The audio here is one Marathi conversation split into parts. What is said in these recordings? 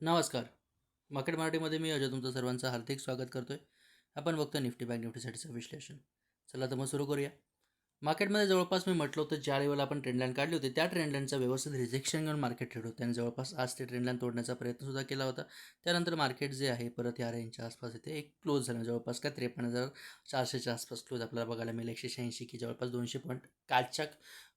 नमस्कार. मार्केट मराठीमध्ये मी अजय तुमचं सर्वांचं हार्दिक स्वागत करतो आहे आपण बघतो निफ्टी बँक निफ्टीसाठीचं विश्लेषण. चला तर मग सुरू करूया. मार्केटमध्ये जवळपास मी म्हटलं होतं ज्या लेवल आपण ट्रेंडलाईन काढली होती त्या ट्रेंडलाईनचं व्यवस्थित रिजेक्शन घेऊन मार्केट ट्रेड होतं. आणि जवळपास आज ते ट्रेंडलाईन तोडण्याचा प्रयत्नसुद्धा केला होता. त्यानंतर मार्केट जे आहे परत या रेंजच्या आसपास इथे एक क्लोज झालं. जवळपास काय त्रेपन्न हजार चारशेच्या आसपास क्लोज आपल्याला बघायला मिळेल एकशे शहाऐंशी की जवळपास दोनशे पॉईंट कालच्या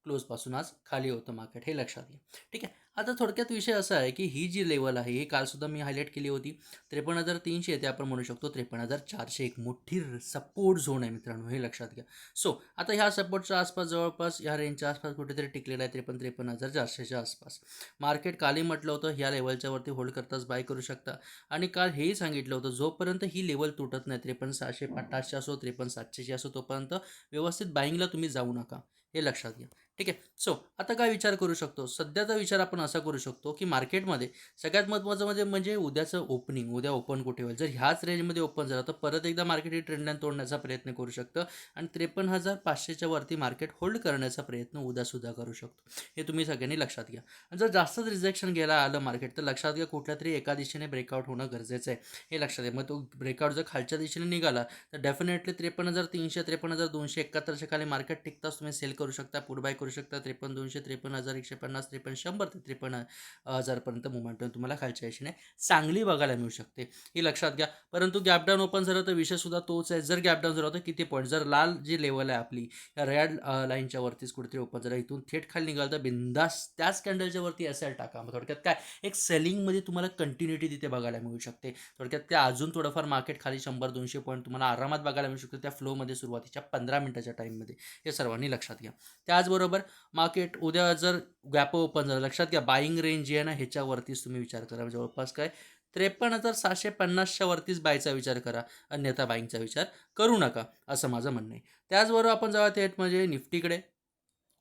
क्लोजपासून आज खाली होतं मार्केट हे लक्षात घ्या. ठीक आहे? आता थोडक्यात विषय असा आहे की ही जी लेवल आहे ही कालसुद्धा मी हायलाईट केली होती. त्रेपन्न हजार तीनशे ते आपण म्हणू शकतो. त्रेपन्न हजार चारशे एक मोठी सपोर्ट झोन आहे मित्रांनो हे लक्षात घ्या. सो आता ह्या सपोर्टच्या आसपास जवळपास ह्या रेंजच्या आसपास कुठेतरी टिकलेला आहे त्रेपन्न त्रेपन्न हजार चारशेच्या आसपास. मार्केट काली म्हटलं होतं ह्या लेवलच्या वरती होल्ड करताच बाय करू शकता. आणि काल हेही सांगितलं होतं जोपर्यंत ही लेवल तुटत नाही त्रेपन्न सहाशे पन्नासशे असो त्रेपन्न सातशेची असो तोपर्यंत व्यवस्थित बाईंगला तुम्ही जाऊ नका. हे लक्षात घ्या. ठीक आहे? सो आता काय विचार करू शकतो? सध्याचा विचार आपण असा करू शकतो की मार्केटमध्ये सगळ्यात महत्त्वाचं म्हणजे म्हणजे उद्याचं ओपनिंग उद्या ओपन कुठे होईल? जर ह्याच रेंजमध्ये ओपन झालं तर परत एकदा मार्केट ही ट्रेंडलाईन तोडण्याचा प्रयत्न करू शकतं आणि त्रेपन्न हजार पाचशेच्या वरती मार्केट होल्ड करण्याचा प्रयत्न उद्यासुद्धा करू शकतो. हे तुम्ही सगळ्यांनी लक्षात घ्या. आणि जर जास्तच रिजेक्शन घ्यायला आलं मार्केट तर लक्षात घ्या कुठल्या तरी एका दिशेने ब्रेकआउट होणं गरजेचं आहे. हे लक्षात घ्या. मग तो ब्रेकआउट जर खालच्या दिशेने निघाला तर डेफिनेटली त्रेपन्न हजार तीनशे त्रेपन्न हजार दोनशे एकाहत्तरच्या खाली मार्केट टिकताच तुम्ही सेल करू शकता पुढ बाय करू शकता त्रेपन्न दोनशे त्रेपन्न हजार एकशे पन्नास त्रेपन्न शंभर ते त्रेपन्न हजारपर्यंत मुवमेंट तुम्हाला खालच्या दिशेने चांगली बघायला मिळू शकते. ही लक्षात घ्या. परंतु गॅपडाऊन ओपन झालं तर विषयसुद्धा तोच आहे. जर गॅपडाऊन झाला तर किती पॉईंट जर लाल जी लेवल आहे आपली या रेड लाईनच्या वरतीच कुठेतरी ओपन झालं. इथून थेट खाली निघालं तर बिंदास त्याच कॅन्डलच्या वरती असेल टाका. मग थोडक्यात काय? एक सेलिंगमध्ये तुम्हाला कंटिन्युटी तिथे बघायला मिळू शकते. थोडक्यात त्या अजून थोडंफार मार्केट खाली शंभर दोनशे पॉईंट तुम्हाला आरामात बघायला मिळू शकतो त्या फ्लोमध्ये सुरुवातीच्या पंधरा मिनिटाच्या टाईममध्ये हे सर्वांनी लक्षात घ्या. त्याचबरोबर मार्केट उद्या जर गॅप ओपन झालं लक्षात घ्या बाईंग रेंज जी आहे ना ह्याच्यावरतीच तुम्ही विचार करा. म्हणजे जवळपास काय? त्रेपन्न हजार सहाशे पन्नासच्या वरतीच बायचा विचार करा. अन्यथा बाईंगचा विचार करू नका असं माझं म्हणणं आहे. त्याचबरोबर आपण जाऊया थेट म्हणजे निफ्टीकडे.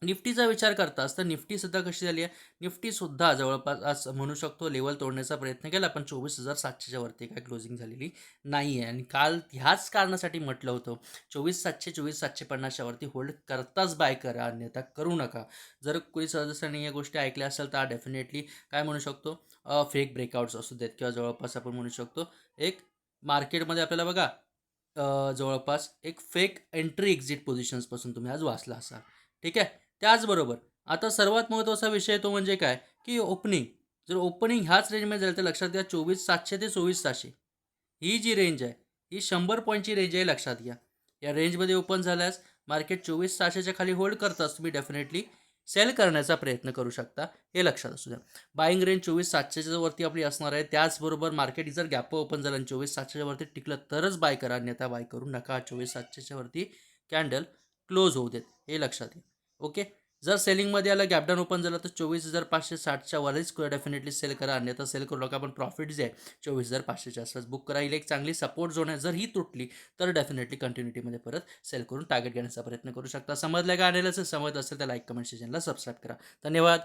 निफ्टीचा विचार करतास तर निफ्टीसुद्धा कशी झाली आहे? निफ्टीसुद्धा जवळपास आज म्हणू शकतो लेवल तोडण्याचा प्रयत्न केला पण चोवीस हजार सातशेच्या वरती काय क्लोजिंग झालेली नाही आहे आणि काल ह्याच कारणासाठी म्हटलं होतं चोवीस सातशे चोवीस सातशे पन्नासच्या वरती होल्ड करताच बाय करा अन्यथा करू नका. जर कोणी सदस्यांनी या गोष्टी ऐकल्या असेल तर डेफिनेटली काय म्हणू शकतो? फेक ब्रेकआउट्स असू देत किंवा जवळपास आपण म्हणू शकतो एक मार्केटमध्ये आपल्याला बघा जवळपास एक फेक एंट्री एक्झिट पोझिशन्सपासून तुम्ही आज वाचला असाल. ठीक आहे? त्याचबरोबर आता सर्वात महत्त्वाचा विषय तो म्हणजे काय? की ओपनिंग जर ओपनिंग ह्याच रेंजमध्ये झालं तर लक्षात घ्या चोवीस सातशे ते चोवीस सातशे ही जी रेंज आहे ही शंभर पॉईंटची रेंज आहे लक्षात घ्या. या रेंजमध्ये ओपन झाल्यास मार्केट चोवीस सातशेच्या खाली होल्ड करताच तुम्ही डेफिनेटली सेल करण्याचा प्रयत्न करू शकता. हे लक्षात असू द्या. बाईंग रेंज चोवीस सातशेच्या वरती आपली असणार आहे. त्याचबरोबर मार्केट जर गॅप ओपन झालं आणि चोवीस सातशेच्या वरती टिकलं तरच बाय करा. अन्यथा बाय करू नका. चोवीस सातशेच्या वरती कॅन्डल क्लोज होऊ देत. हे लक्षात घ्या. ओके? जर सेलिंगमध्ये आलं गॅपडाऊन ओपन झालं तर चोवीस हजार पाचशे साठच्या वरच डेफिनेटली सेल करा. अन्यथा सेल करू नका पण प्रॉफिट जे आहे चोवीस हजार पाचशेच्या आसपास बुक करा. एक चांगली सपोर्ट झोन आहे. जर ही तुटली तर डेफिनेटली कंटिन्युटीमध्ये परत सेल करून टार्गेट घेण्याचा प्रयत्न करू शकता. समजलं का आणलेलं समज असेल तर लाईक कमेंट सेशनला सबस्क्राईब करा. धन्यवाद.